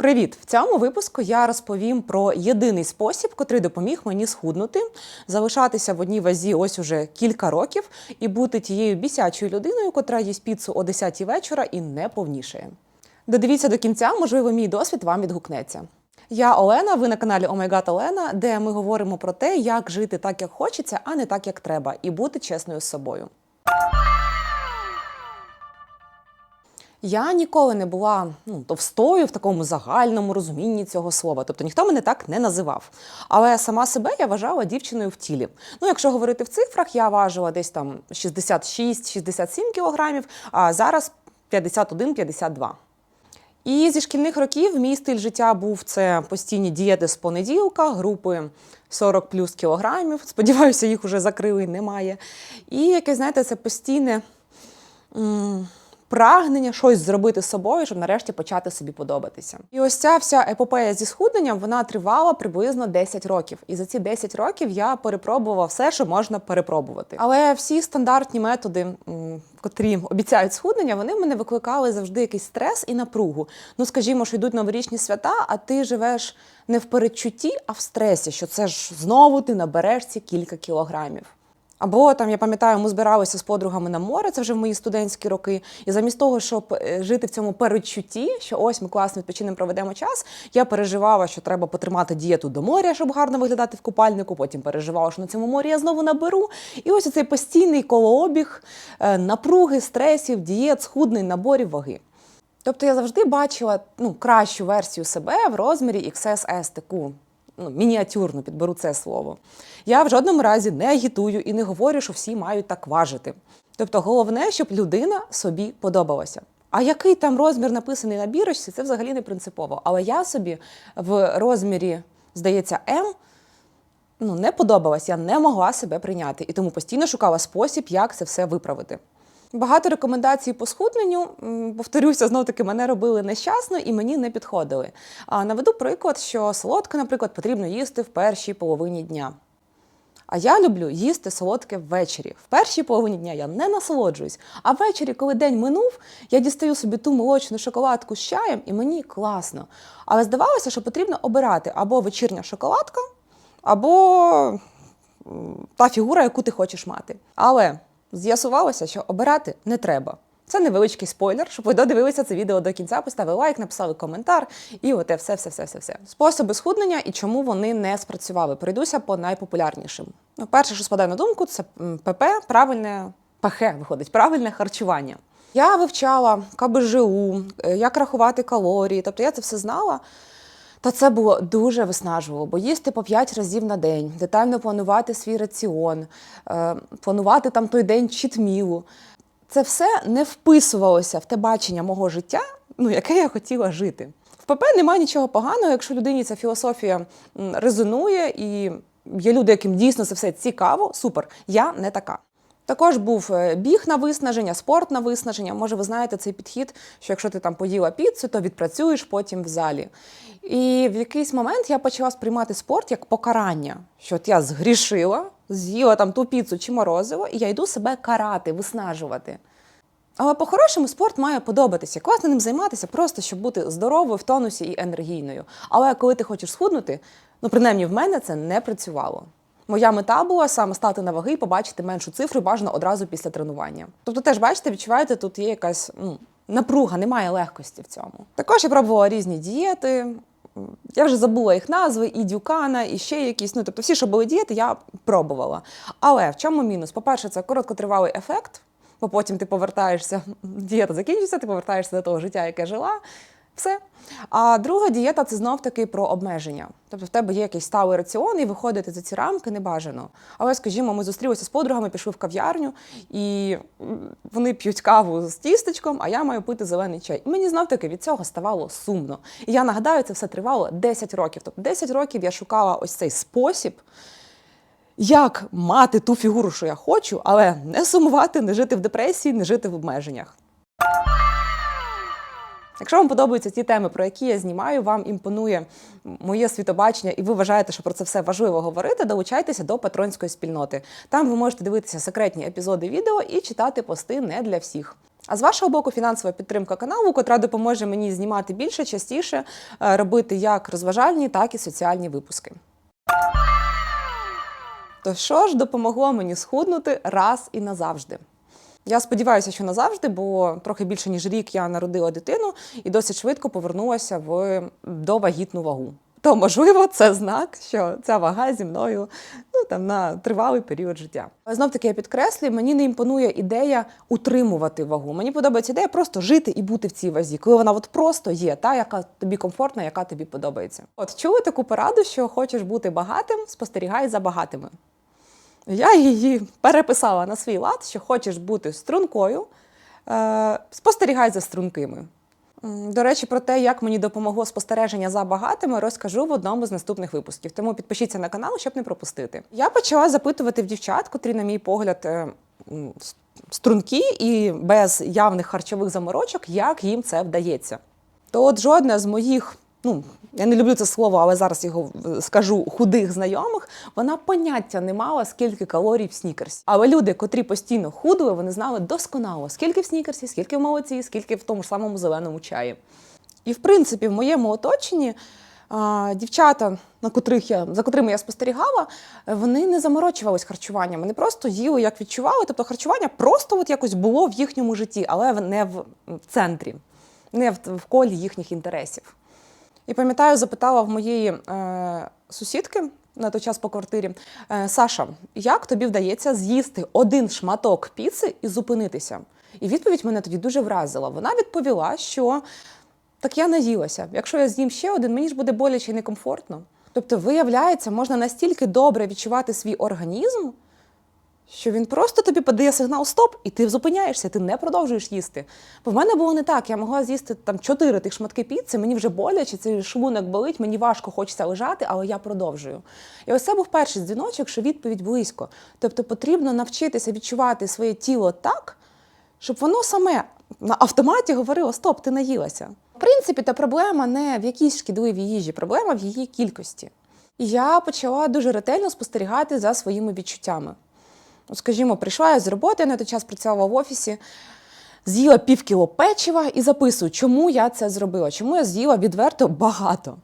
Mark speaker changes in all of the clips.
Speaker 1: Привіт! В цьому випуску я розповім про єдиний спосіб, котрий допоміг мені схуднути, залишатися в одній вазі ось уже кілька років і бути тією бісячою людиною, котра їсть піцу о 10 вечора і не повнішає. Додивіться до кінця, можливо, мій досвід вам відгукнеться. Я Олена, ви на каналі Oh Олена, де ми говоримо про те, як жити так, як хочеться, а не так, як треба, і бути чесною з собою. Я ніколи не була ну, товстою в такому загальному розумінні цього слова. Тобто ніхто мене так не називав. Але сама себе я вважала дівчиною в тілі. Ну, якщо говорити в цифрах, я важила десь там 66-67 кілограмів, а зараз 51-52. І зі шкільних років мій стиль життя був це постійні дієти з понеділка, групи 40 плюс кілограмів. Сподіваюся, їх вже закрили, немає. І якесь, знаєте, це постійне. Прагнення щось зробити з собою, щоб нарешті почати собі подобатися. І ось ця вся епопея зі схудненням вона тривала приблизно 10 років. І за ці 10 років я перепробувала все, що можна перепробувати. Але всі стандартні методи, котрі обіцяють схуднення, вони в мене викликали завжди якийсь стрес і напругу. Ну, скажімо, що йдуть новорічні свята, а ти живеш не в передчутті, а в стресі, що це ж знову ти набереш ці кілька кілограмів. Або там я пам'ятаю, ми збиралися з подругами на море, це вже в мої студентські роки. І замість того, щоб е, жити в цьому передчутті, що ось ми класно відпочинемо, проведемо час, я переживала, що треба потримати дієту до моря, щоб гарно виглядати в купальнику. Потім переживала, що на цьому морі я знову наберу. І ось цей постійний колообіг е, напруги, стресів, дієт, схудний наборів ваги. Тобто я завжди бачила ну, кращу версію себе в розмірі XSS, таку ну, мініатюрну, підберу це слово. Я в жодному разі не агітую і не говорю, що всі мають так важити. Тобто, головне, щоб людина собі подобалася. А який там розмір написаний на бірочці, це взагалі не принципово. Але я собі в розмірі, здається, М ну, не подобалась, я не могла себе прийняти і тому постійно шукала спосіб, як це все виправити. Багато рекомендацій по схудненню, повторюся, знов таки мене робили нещасно і мені не підходили. А наведу приклад, що солодке, наприклад, потрібно їсти в першій половині дня. А я люблю їсти солодке ввечері. В першій половині дня я не насолоджуюсь. А ввечері, коли день минув, я дістаю собі ту молочну шоколадку з чаєм, і мені класно. Але здавалося, що потрібно обирати або вечірня шоколадка, або та фігура, яку ти хочеш мати. Але з'ясувалося, що обирати не треба. Це невеличкий спойлер, щоб ви додивилися це відео до кінця, поставили лайк, написали коментар, і оте все, все, все, все, все. Способи схуднення і чому вони не спрацювали. Пройдуся по найпопулярнішим. Ну, перше, що спадає на думку, це ПП, правильне ПХ виходить, правильне харчування. Я вивчала КБЖУ, е, як рахувати калорії, тобто я це все знала. Та це було дуже виснажливо, бо їсти по 5 разів на день, детально планувати свій раціон, е, планувати там той день чітмілу. Це все не вписувалося в те бачення мого життя, ну, яке я хотіла жити. В ПП немає нічого поганого, якщо людині ця філософія резонує і є люди, яким дійсно це все цікаво, супер. Я не така. Також був е, біг на виснаження, спорт на виснаження. Може, ви знаєте цей підхід, що якщо ти там поїла піцу, то відпрацюєш потім в залі. І в якийсь момент я почала сприймати спорт як покарання, що от я згрішила, з'їла там ту піцу чи морозиво, і я йду себе карати, виснажувати. Але по-хорошому спорт має подобатися. Класно ним займатися, просто щоб бути здоровою, в тонусі і енергійною. Але коли ти хочеш схуднути, ну принаймні в мене це не працювало. Моя мета була саме стати на ваги і побачити меншу цифру, бажано одразу після тренування. Тобто, теж бачите, відчуваєте, тут є якась ну, напруга, немає легкості в цьому. Також я пробувала різні дієти. Я вже забула їх назви, і дюкана, і ще якісь. Ну, тобто, всі, що були дієти, я пробувала. Але в чому мінус? По-перше, це короткотривалий ефект, бо потім ти повертаєшся, дієта закінчиться, ти повертаєшся до того життя, яке жила. Все. А друга дієта це знов таки про обмеження. Тобто в тебе є якийсь сталий раціон, і виходити за ці рамки не бажано. Але, скажімо, ми зустрілися з подругами, пішли в кав'ярню, і вони п'ють каву з тістечком, а я маю пити зелений чай. І мені знов таки від цього ставало сумно. І я нагадаю, це все тривало 10 років. Тобто 10 років я шукала ось цей спосіб. Як мати ту фігуру, що я хочу, але не сумувати, не жити в депресії, не жити в обмеженнях. Якщо вам подобаються ті теми, про які я знімаю, вам імпонує моє світобачення, і ви вважаєте, що про це все важливо говорити, долучайтеся до патронської спільноти. Там ви можете дивитися секретні епізоди відео і читати пости не для всіх. А з вашого боку, фінансова підтримка каналу, котра допоможе мені знімати більше, частіше, е, робити як розважальні, так і соціальні випуски. То що ж допомогло мені схуднути раз і назавжди? Я сподіваюся, що назавжди, бо трохи більше ніж рік я народила дитину і досить швидко повернулася в довагітну вагу. То, можливо, це знак, що ця вага зі мною ну, там, на тривалий період життя. Знов таки я підкреслюю, мені не імпонує ідея утримувати вагу. Мені подобається ідея просто жити і бути в цій вазі, коли вона от просто є, та, яка тобі комфортна, яка тобі подобається. От чули таку пораду, що хочеш бути багатим, спостерігай за багатими. Я її переписала на свій лад, що хочеш бути стрункою, е, спостерігай за стрункими. До речі, про те, як мені допомогло спостереження за багатими, розкажу в одному з наступних випусків. Тому підпишіться на канал, щоб не пропустити. Я почала запитувати в дівчат, котрі, на мій погляд, е, стрункі і без явних харчових заморочок, як їм це вдається. То от жодна з моїх, ну я не люблю це слово, але зараз його е, скажу худих знайомих. Вона поняття не мала, скільки калорій в снікерсі. Але люди, котрі постійно худли, вони знали досконало, скільки в снікерсі, скільки в молоці, скільки в тому ж самому зеленому чаї. І в принципі, в моєму оточенні дівчата, на котрих я за котрими я спостерігала, вони не заморочувались харчуванням. Вони просто їли, як відчували. Тобто харчування просто от якось було в їхньому житті, але не в, центрі, не в колі їхніх інтересів. І пам'ятаю, запитала в моєї е, сусідки на той час по квартирі: е, Саша, як тобі вдається з'їсти один шматок піци і зупинитися? І відповідь мене тоді дуже вразила. Вона відповіла, що так я наїлася. Якщо я з'їм ще один, мені ж буде боляче і некомфортно. Тобто, виявляється, можна настільки добре відчувати свій організм, що він просто тобі подає сигнал стоп, і ти зупиняєшся, ти не продовжуєш їсти. Бо в мене було не так. Я могла з'їсти там чотири тих шматки піци, мені вже боляче, цей шлунок болить, мені важко хочеться лежати, але я продовжую. І ось це був перший дзвіночок, що відповідь близько. Тобто потрібно навчитися відчувати своє тіло так, щоб воно саме на автоматі говорило: Стоп, ти наїлася. В принципі, та проблема не в якійсь шкідливій їжі, проблема в її кількості. І я почала дуже ретельно спостерігати за своїми відчуттями. Скажімо, прийшла я з роботи, я на той час працювала в офісі, з'їла пів кіло печива і записую, чому я це зробила, чому я з'їла відверто багато.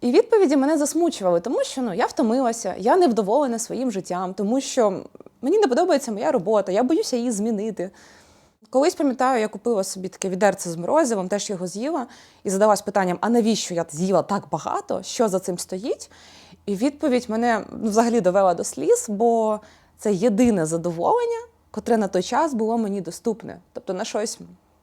Speaker 1: І відповіді мене засмучували, тому що ну, я втомилася, я невдоволена своїм життям, тому що мені не подобається моя робота, я боюся її змінити. Колись пам'ятаю, я купила собі таке відерце з морозивом, теж його з'їла і задалась питанням: а навіщо я з'їла так багато? Що за цим стоїть? І відповідь мене ну, взагалі довела до сліз, бо це єдине задоволення, котре на той час було мені доступне. Тобто на щось.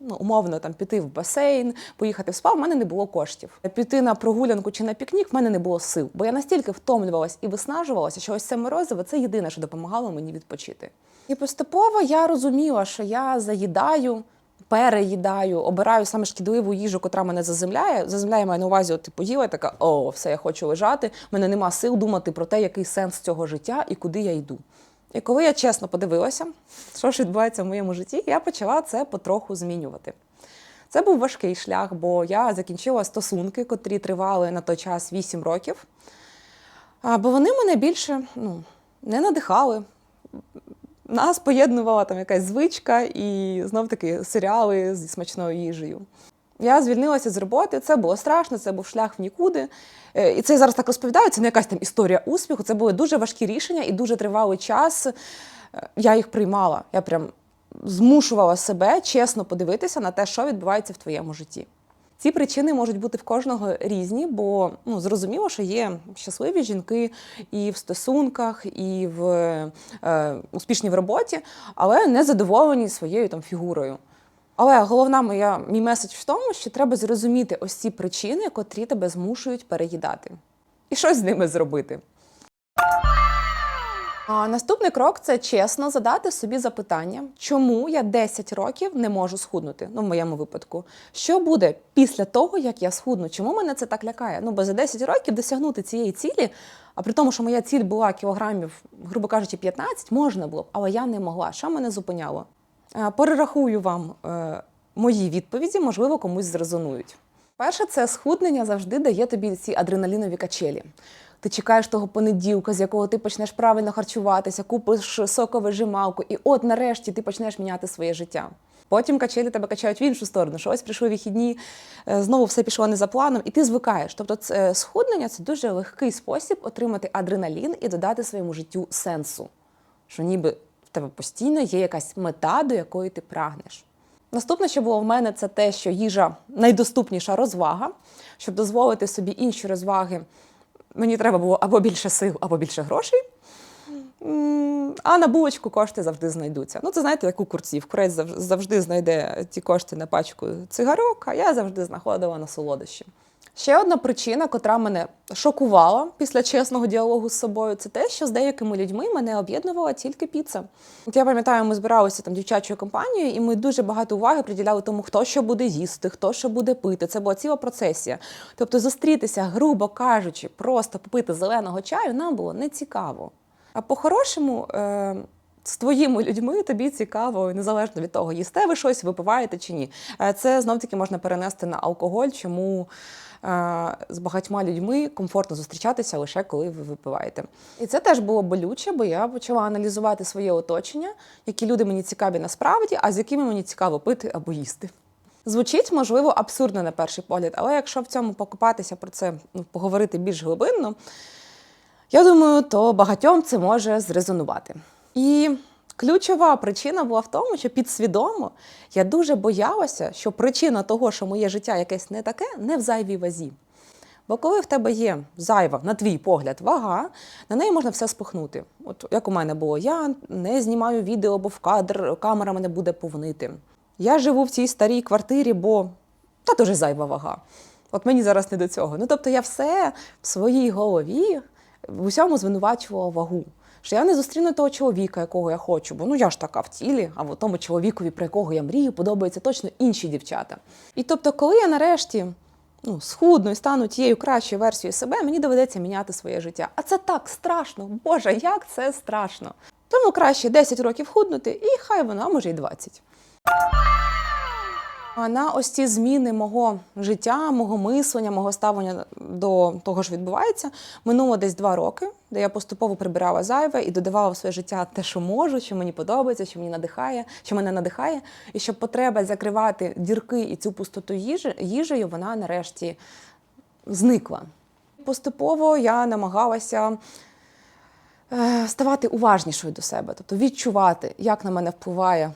Speaker 1: Ну, умовно, там піти в басейн, поїхати в спа, в мене не було коштів. Піти на прогулянку чи на пікнік в мене не було сил, бо я настільки втомлювалась і виснажувалася, що ось це морозиво це єдине, що допомагало мені відпочити. І поступово я розуміла, що я заїдаю, переїдаю, обираю саме шкідливу їжу, котра мене заземляє. Заземляє маю на увазі, от, типу, їла і така, о, все, я хочу лежати. в мене нема сил думати про те, який сенс цього життя і куди я йду. І коли я чесно подивилася, що ж відбувається в моєму житті, я почала це потроху змінювати. Це був важкий шлях, бо я закінчила стосунки, котрі тривали на той час 8 років. Бо вони мене більше ну, не надихали. Нас поєднувала там якась звичка і знов таки серіали зі смачною їжею. Я звільнилася з роботи, це було страшно, це був шлях в нікуди. Е, І це я зараз так розповідаю, це не якась там історія успіху, це були дуже важкі рішення і дуже тривалий час. Е, Я їх приймала. Я прям змушувала себе чесно подивитися на те, що відбувається в твоєму житті. Ці причини можуть бути в кожного різні, бо ну зрозуміло, що є щасливі жінки і в стосунках, і в е, успішні в роботі, але не задоволені своєю там фігурою. Але головна моя мій меседж в тому, що треба зрозуміти ось ці причини, котрі тебе змушують переїдати, і щось з ними зробити. А наступний крок це чесно задати собі запитання, чому я 10 років не можу схуднути. Ну, в моєму випадку. Що буде після того, як я схудну? Чому мене це так лякає? Ну, бо за 10 років досягнути цієї цілі, а при тому, що моя ціль була кілограмів, грубо кажучи, 15, можна було б, але я не могла. Що мене зупиняло? Е, Перерахую вам е, мої відповіді, можливо, комусь зрезонують. Перше, це схуднення завжди дає тобі ці адреналінові качелі. Ти чекаєш того понеділка, з якого ти почнеш правильно харчуватися, купиш соковижималку, і от нарешті ти почнеш міняти своє життя. Потім качелі тебе качають в іншу сторону, що ось прийшли вихідні, е, знову все пішло не за планом, і ти звикаєш. Тобто, це схуднення це дуже легкий спосіб отримати адреналін і додати своєму життю сенсу. Що ніби тебе постійно є якась мета, до якої ти прагнеш. Наступне, що було в мене, це те, що їжа найдоступніша розвага. Щоб дозволити собі інші розваги, мені треба було або більше сил, або більше грошей. А на булочку кошти завжди знайдуться. Ну, це знаєте, як у курців. Курець завжди знайде ті кошти на пачку цигарок, а я завжди знаходила на солодощі. Ще одна причина, котра мене шокувала після чесного діалогу з собою, це те, що з деякими людьми мене об'єднувала тільки піца. От я пам'ятаю, ми збиралися там дівчачою компанією, і ми дуже багато уваги приділяли тому, хто що буде їсти, хто що буде пити. Це була ціла процесія. Тобто, зустрітися, грубо кажучи, просто попити зеленого чаю нам було не цікаво. А по-хорошому, е, з твоїми людьми тобі цікаво, незалежно від того, їсте ви щось, випиваєте чи ні. Е, Це знов таки можна перенести на алкоголь, чому з багатьма людьми комфортно зустрічатися лише коли ви випиваєте. І це теж було болюче, бо я почала аналізувати своє оточення, які люди мені цікаві насправді, а з якими мені цікаво пити або їсти. Звучить, можливо, абсурдно на перший погляд, але якщо в цьому покопатися про це, ну, поговорити більш глибинно, я думаю, то багатьом це може зрезонувати. І ключова причина була в тому, що підсвідомо я дуже боялася, що причина того, що моє життя якесь не таке, не в зайвій вазі. Бо коли в тебе є зайва, на твій погляд, вага, на неї можна все спихнути. От як у мене було, я не знімаю відео, бо в кадр камера мене буде повнити. Я живу в цій старій квартирі, бо та дуже зайва вага. От мені зараз не до цього. Ну тобто я все в своїй голові в усьому звинувачувала вагу. Що я не зустріну того чоловіка, якого я хочу, бо ну я ж така в тілі, а в тому чоловікові, про якого я мрію, подобаються точно інші дівчата. І тобто, коли я нарешті ну, схудну і стану тією кращою версією себе, мені доведеться міняти своє життя. А це так страшно. Боже, як це страшно. Тому краще 10 років худнути, і хай воно, а може, і 20. На ось ці зміни мого життя, мого мислення, мого ставлення до того, що відбувається, минуло десь два роки, де я поступово прибирала зайве і додавала в своє життя те, що можу, що мені подобається, що мені надихає, що мене надихає, і щоб потреба закривати дірки і цю пустоту їжею, вона нарешті зникла. Поступово я намагалася е, ставати уважнішою до себе, тобто відчувати, як на мене впливає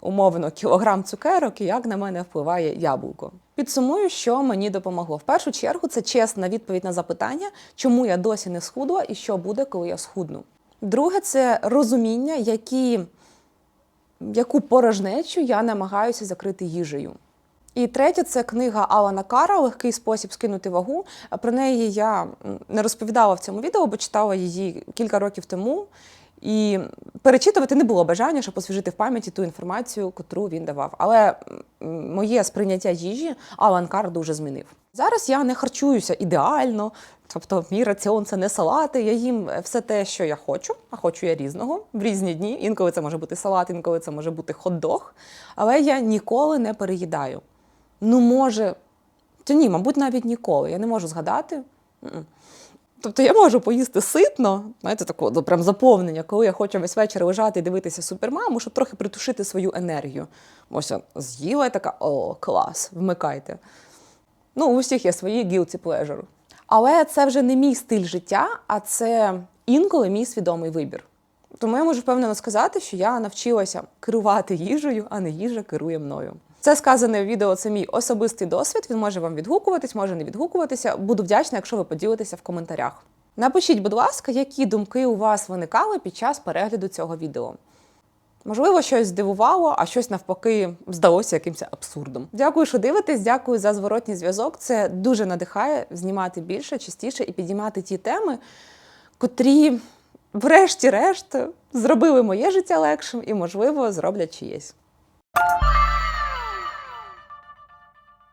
Speaker 1: умовно кілограм цукерок і як на мене впливає яблуко. Підсумую, що мені допомогло. В першу чергу це чесна відповідь на запитання, чому я досі не схудла і що буде, коли я схудну. Друге, це розуміння, які, яку порожнечу я намагаюся закрити їжею. І третє це книга Алана Кара Легкий спосіб скинути вагу. Про неї я не розповідала в цьому відео, бо читала її кілька років тому. І перечитувати не було бажання, щоб освіжити в пам'яті ту інформацію, котру він давав. Але моє сприйняття їжі Алан Кар дуже змінив. Зараз я не харчуюся ідеально, тобто мій раціон це не салати. Я їм все те, що я хочу, а хочу я різного в різні дні. Інколи це може бути салат, інколи це може бути хот-дог. Але я ніколи не переїдаю. Ну, може, то ні, мабуть, навіть ніколи. Я не можу згадати. Тобто я можу поїсти ситно, знаєте, такого прям заповнення, коли я хочу весь вечір лежати і дивитися супермаму, щоб трохи притушити свою енергію. Ось з'їла і така, о, клас, вмикайте. Ну, у всіх є свої guilty pleasure. Але це вже не мій стиль життя, а це інколи мій свідомий вибір. Тому я можу впевнено сказати, що я навчилася керувати їжею, а не їжа керує мною. Це сказане в відео, це мій особистий досвід. Він може вам відгукуватись, може не відгукуватися. Буду вдячна, якщо ви поділитеся в коментарях. Напишіть, будь ласка, які думки у вас виникали під час перегляду цього відео. Можливо, щось здивувало, а щось навпаки здалося якимось абсурдом. Дякую, що дивитесь. Дякую за зворотній зв'язок. Це дуже надихає знімати більше, частіше і підіймати ті теми, котрі, врешті-решт, зробили моє життя легшим і, можливо, зроблять чиєсь.